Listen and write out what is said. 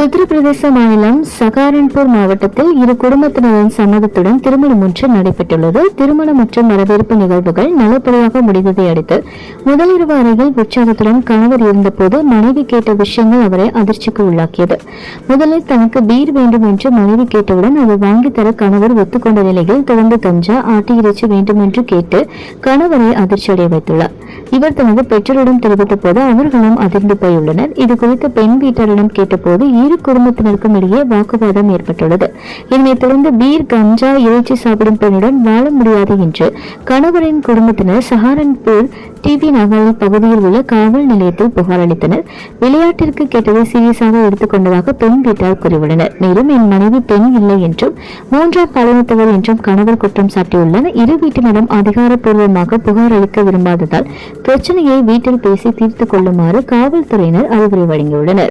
உத்தரப்பிரதேச மாநிலம் சகாரன்பூர் மாவட்டத்தில் இரு குடும்பத்தினரின் சம்மதத்துடன் திருமணம் ஒன்று நடைபெற்றுள்ளது. திருமணம் மற்றும் வரவேற்பு நிகழ்வுகள் நல்லபடியாக முடிந்ததை அடுத்து முதலிரவு அறையில் உற்சாகத்துடன் கணவர் இருந்தபோது மனைவி கேட்ட விஷயங்கள் அவரை அதிர்ச்சிக்கு உள்ளாக்கியது. முதலில் தனக்கு பீர் வேண்டும் என்று மனைவி கேட்டவுடன் அதை வாங்கித்தர கணவர் ஒத்துக்கொண்ட நிலையில் தொடர்ந்து கஞ்சா ஆட்டு இறைச்சி வேண்டும் என்று கேட்டு கணவரை அதிர்ச்சியடைய வைத்துள்ளார். இவர் தனது பெற்றோரிடம் தெரிவித்த போது அவர்களும் அதிர்ந்து போயுள்ளனர். இது குறித்து பெண் வீட்டாரிடம் கேட்டபோது இரு குடும்பத்தினருக்கும் இடையே வாக்குவாதம் ஏற்பட்டுள்ளது. இதனைத் தொடர்ந்து பீர் கஞ்சா இறைச்சி சாப்பிடும் பெண்ணுடன் வாழ முடியாது என்று கணவரின் குடும்பத்தினர் சஹாரன்பூர் டிவி நகர பகுதியில் உள்ள காவல் நிலையத்தில் புகார் அளித்தனர். விளையாட்டிற்கு கேட்டதை சீரியஸாக எடுத்துக்கொண்டதாக பெண் வீட்டார் கூறியுள்ளனர். மேலும் என் மனைவி பெண் இல்லை என்றும் மூன்றாம் பாலினத்தவர் என்றும் கணவர் குற்றம் சாட்டியுள்ளனர். இரு வீட்டினரும் அதிகாரப்பூர்வமாக புகார் அளிக்க விரும்பாததால் பிரச்சனையை வீட்டில் பேசி தீர்த்துக் கொள்ளுமாறு காவல்துறையினர் அறிவுரை வழங்கியுள்ளனர்.